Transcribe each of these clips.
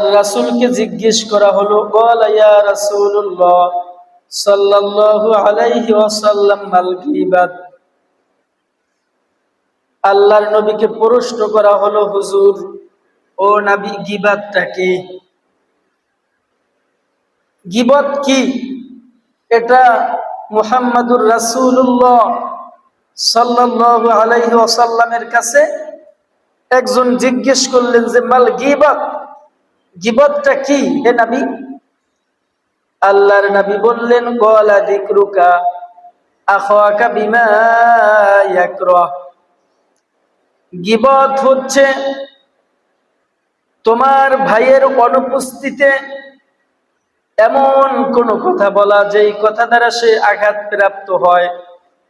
রাসূলকে জিজ্ঞেস করা হলো বলা ইয়া রাসূলুল্লাহ সাল্লাল্লাহু আলাইহি ওয়াসাল্লাম মাল গীবাত আল্লাহর নবীকে প্রশ্ন করা হলো, হুজুর, ও নবী গিবাতটা কি? গিবত কি? এটা মুহাম্মাদুর রাসূলুল্লাহ সাল্লাল্লাহু আলাইহি ওয়াসাল্লামের কাছে একজন জিজ্ঞেস করলেন যে, মাল গিবত গিবতটা কি? হে নবী? আল্লাহর নবী বললেন, গলা যিকরুকা আখাকা বিমা গিবত হচ্ছে তোমার ভাইয়ের অনুপস্থিতিতে এমন কোন কথা বলা, যেই কথা দ্বারা সে আঘাত প্রাপ্ত হয়,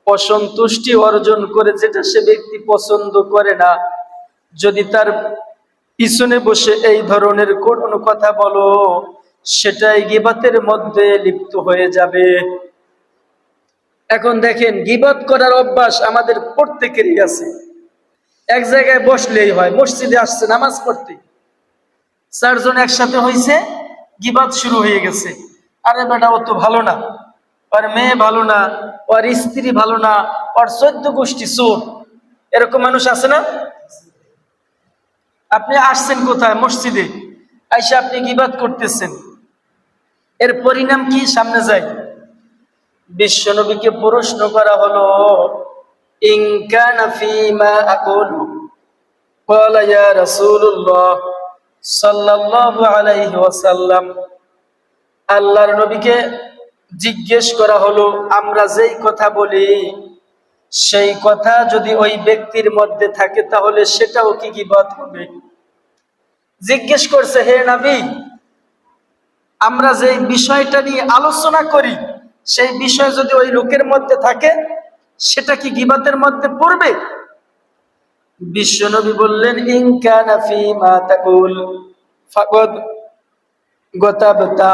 অসন্তুষ্টি অর্জন করে, যেটা সে ব্যক্তি পছন্দ করে না। যদি তার পিছনে বসে এই ধরনের কোন কথা বলো, সেটাই গিবাতের মধ্যে লিপ্ত হয়ে যাবে। এখন দেখেন, গিবত করার অভ্যাস আমাদের প্রত্যেকেরই আছে। এক জায়গায় বসলেই হয়, মসজিদে আসছে নামাজ পড়তে। চারজন একসাথে হয়েছে গিবাদ শুরু হয়ে গেছে। আরে বেটা, ও তো ভালো না। ওর মেয়ে ভালো না, ওর স্ত্রী ভালো না, ওর চোদ্দ গোষ্ঠী চোর। এরকম মানুষ আছে না? আপনি আসছেন কোথায়? মসজিদে। আইসা আপনি গিবাদ করতেছেন। এর পরিণাম কি সামনে যায়? বিশ্বনবীকে প্রশ্ন করা হলো আল্লাহর নবীকে জিজ্ঞেস করা হলো, আমরা যেই কথা বলি সেই কথা যদি ওই ব্যক্তির মধ্যে থাকে, তাহলে সেটাও কি গিবত হবে? জিজ্ঞেস করছে, হে নবী, আমরা যে বিষয়টা নিয়ে আলোচনা করি, সেই বিষয় যদি ওই লোকের মধ্যে থাকে, সেটা কি গিবাতের মধ্যে পড়বে? বিশ্বনবী বললেন ইনকানা ফি মা তাকুল, ফাকাদ গতাবতা।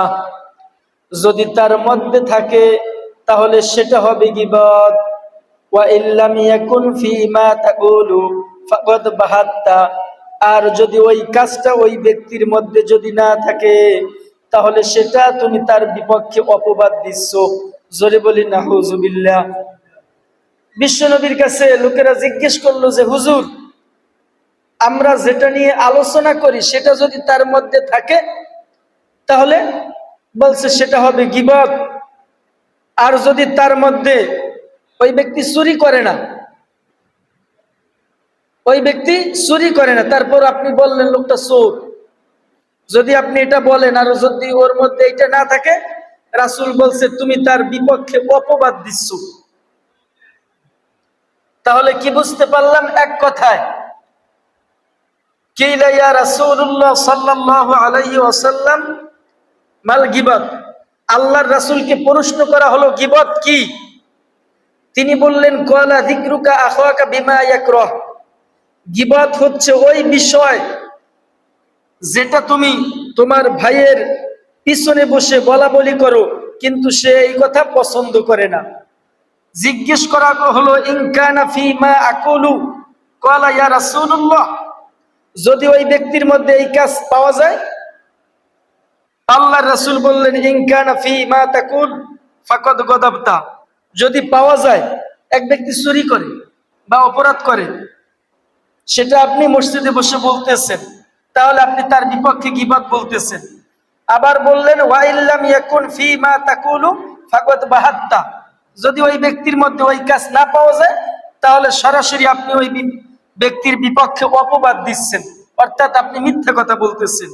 যদি তার মধ্যে থাকে, তাহলে সেটা হবে গিবত। ইল্লাম ইয়াকুন ফি মা তাকুলু, ফাকাদ বাহাত্তা। আর যদি ওই কাজটা ওই ব্যক্তির মধ্যে যদি না থাকে, তাহলে সেটা তুমি তার বিপক্ষে অপবাদ দিচ্ছ। জোরে বলি না হুজুবিল্লাহ বিশ্বনবীর কাছে লোকেরা জিজ্ঞেস করল যে, হুজুর, আমরা যেটা নিয়ে আলোচনা করি সেটা যদি তার মধ্যে থাকে, তাহলে বলছে সেটা হবে গিবত। আর যদি তার মধ্যে ওই ব্যক্তি চুরি করে না। ওই ব্যক্তি চুরি করে না। তারপর আপনি বললেন, লোকটা চোর। যদি আপনি এটা বলেন, আর যদি ওর মধ্যে এটা না থাকে, রাসুল বলছে, তুমি তার বিপক্ষে অপবাদ দিচ্ছ। তাহলে কি বুঝতে পারলাম এক কথায়? আলাইহি ওয়াসাল্লাম, মাল আল্লাহর রাসূলকে প্রশ্ন করা হলো, গিবত কি? তিনি বললেন, কলা যিকরুকা আখাকা বিমা ইয়াকরাহ গিবত হচ্ছে ওই বিষয় যেটা তুমি তোমার ভাইয়ের পিছনে বসে বলা বলি করো, কিন্তু সে এই কথা পছন্দ করে না। জিজ্ঞেস করা হলো ইনকানা ফি মা আকুলু? কলা ইয়া রাসূলুল্লাহ। যদি ওই ব্যক্তির মধ্যে এই কাজ পাওয়া যায়? আল্লাহ রাসূল বললেন ইনকানা ফি মা তাকুল, ফাকাদ গদাবতা। যদি পাওয়া যায়, এক ব্যক্তি চুরি করে বা অপরাধ করে, সেটা আপনি মসজিদে বসে বলতেছেন, তাহলে আপনি তার বিপক্ষে গিবাদ বলতেছেন। আবার বললেন ওয়াইল্লাম ইয়াকুন ফি মা তাকুলু ফাকাদ বাহাত্তা। যদি ওই ব্যক্তির মধ্যে ওই কাজ না পাওয়া যায়, তাহলে সরাসরি আপনি ওই ব্যক্তির বিপক্ষে অপবাদ দিচ্ছেন, অর্থাৎ আপনি মিথ্যা কথা বলতেছেন।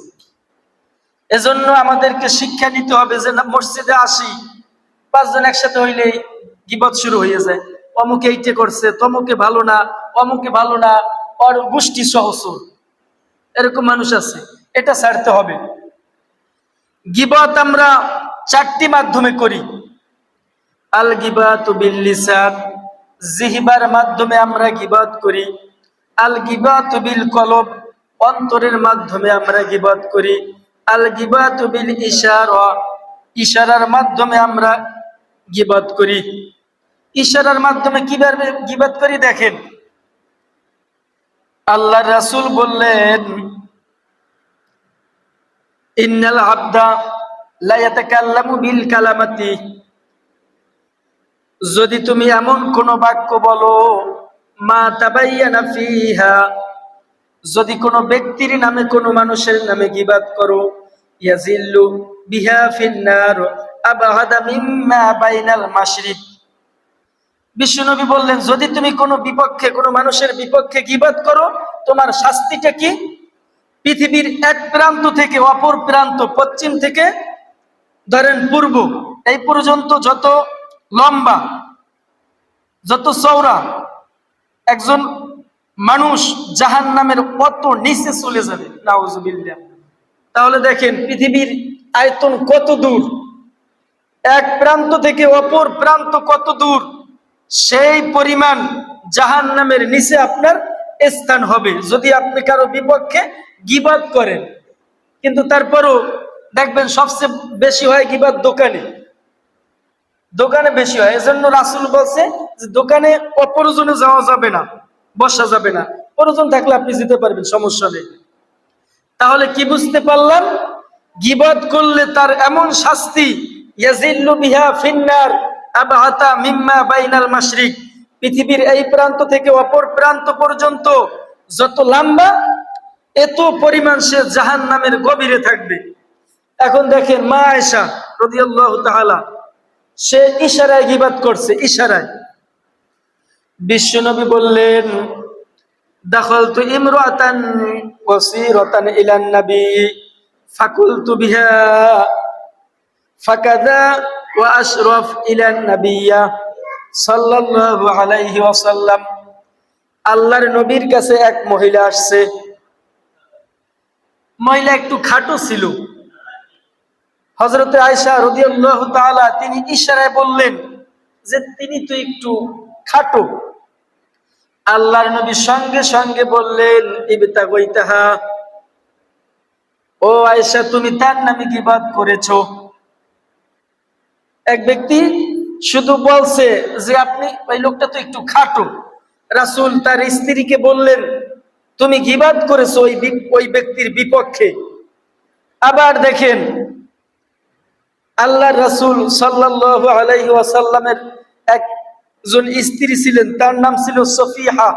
এজন্য আমাদেরকে শিক্ষা নিতে হবে যে মসজিদে আসি, পাঁচজন একসাথে হইলেই গিবত শুরু হয়ে যায়। অমুকে এইটে করছে, তমুকে ভালো না, অমুকে ভালো না ওর গোষ্ঠী সহসর এরকম মানুষ আছে, এটা ছাড়তে হবে। গিবত আমরা চারটি মাধ্যমে করি। আল গিবাত লিসান মাধ্যমে আমরা গিবাত করি। আল গিবাত কলব, অন্তরের মাধ্যমে আমরা গিবাত করি। আল গিবাত বিল ইশারা, ইশারার মাধ্যমে আমরা গিবাত করি। ইশারার মাধ্যমে কীভাবে গিবাত করি দেখেন। আল্লাহ রাসূল বললেন, ইন্নাল আবদা লা ইয়াতাকাল্লামু বিল কালামাতি। যদি তুমি এমন কোন বাক্য বলো, মা তাবাইয়ানা ফিহা, যদি কোনো ব্যক্তির নামে কোনো মানুষের নামে গিবাদ করো, ইয়াজিল্লু বিহা ফিন্নার আবাহাদা মিম্মা বাইনাল মাশরিক। বিশ্বনবী বললেন, যদি তুমি কোনো বিপক্ষে, কোনো মানুষের বিপক্ষে গিবাদ করো, তোমার শাস্তিটা কি? পৃথিবীর এক প্রান্ত থেকে অপর প্রান্ত, পশ্চিম থেকে ধরেন পূর্ব, এই পর্যন্ত যত লম্বা, যত চওড়া একজন মানুষ জাহান নামের কত নিচে চলে যাবে। নাউজুবিল্লাহ তাহলে দেখেন, পৃথিবীর আয়তন কত দূর? এক প্রান্ত থেকে অপর প্রান্ত কত দূর? সেই পরিমাণ জাহান নামের নিচে আপনার স্থান হবে। যদি আপনি কারও বিপক্ষে গিবাদ করেন, কিন্তু তারপরও দেখবেন সবচেয়ে বেশি হয় গিবাদ দোকানে। দোকানে বেশি হয়। এজন্য রাসুল বলছে যে, দোকানে অপরজনে যাওয়া যাবে না, বসা যাবে না। প্রয়োজন থাকলে আপনি যেতে পারবেন, সমস্যা নেই। তাহলে কি বুঝতে পারলাম? গিবাদ করলে তার এমন শাস্তি ইয়াজিল্লু বিহা ফিন্নার মিম্মা বাইনাল মাশরিক। পৃথিবীর এই প্রান্ত থেকে অপর প্রান্ত পর্যন্ত যত লম্বা, এত পরিমাণ সে জাহান নামের গভীরে থাকবে। এখন দেখেন মা আয়সা রদিয়াল্লাহ সে ইশারায় গিবাদ করছে, ইশারায়। বিশ্বনবী বললেন দখল তু ইমরাতান ওয়াসিরাতান ইলান নবী, ফাকুলতু বিহা, ফাকাদা وأشرف إلى النبي صلى الله عليه وسلم আল্লাহর নবীর কাছে এক মহিলা আসছে মহিলা একটু খাটো ছিল হজরতে আয়সা রদিয়াল্লাহু তাআলা তিনি ইশারায় বললেন যে তিনি তো একটু খাটো আল্লাহর নবী সঙ্গে সঙ্গে বললেন ইবতা গইতাহা ও আয়েশা তুমি তার নামে গিবাদ করেছো এক ব্যক্তি শুধু বলছে যে, আপনি ওই লোকটা তো একটু খাটো। রাসূল তার স্ত্রীকে বললেন, তুমি গিবাদ করেছ ওই ওই ব্যক্তির বিপক্ষে। আবার দেখেন আল্লাহ রাসূল সাল্লাল্লাহু আলাইহি ওয়াসাল্লামের একজন স্ত্রী ছিলেন, তার নাম ছিল সফিহা।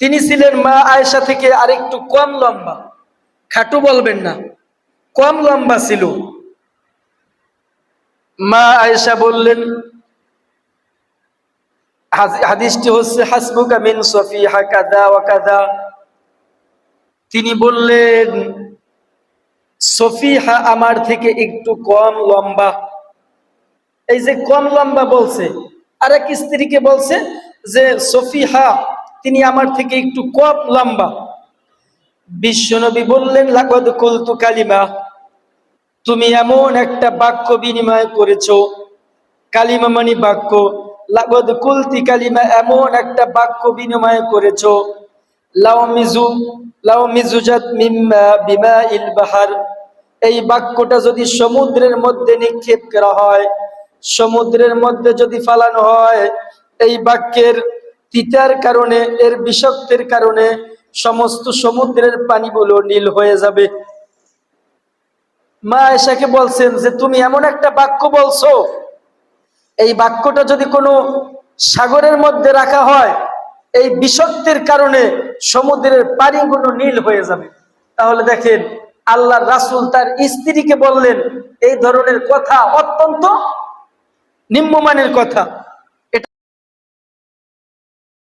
তিনি ছিলেন মা আয়েশা থেকে আরেকটু কম লম্বা। খাটু বলবেন না, কম লম্বা ছিল। মা আয়েশা বললেন হাদিসটি হচ্ছে, হাসবুকা মিন সফিহা কাদা ওয়া কাদা তিনি বললেন, সফিহা আমার থেকে একটু কম লম্বা। এই যে কম লম্বা বলছে, আরেক স্ত্রীকে বলছে যে, সফিহা, তিনি আমার থেকে একটু কম লম্বা। বিশ্বনবী বললেন লাগদ কুলতু কালিমা। তুমি এমন একটা বাক্য বিনিময় করেছ কালিমা মানে বাক্য, লাগদ কুলতি কালিমা এমন একটা বাক্য বিনিময় করেছ, লাও মিজু, লাও মিজুজাত মিম্মা বিমা ইল বাহার। এই বাক্যটা যদি সমুদ্রের মধ্যে নিক্ষেপ করা হয়, সমুদ্রের মধ্যে যদি ফালানো হয়, এই বাক্যের তিতার কারণে, এর বিষাক্তের কারণে সমস্ত সমুদ্রের পানিগুলো নীল হয়ে যাবে। মা এসাকে বলছেন যে, তুমি এমন একটা বাক্য বলছো। এই বাক্যটা যদি কোনো সাগরের মধ্যে রাখা হয়, এই বিষাক্তের কারণে সমুদ্রের পানিগুলো নীল হয়ে যাবে। তাহলে দেখেন, আল্লাহ রাসূল তার স্ত্রীকে বললেন, এই ধরনের কথা অত্যন্ত নিম্নমানের কথা।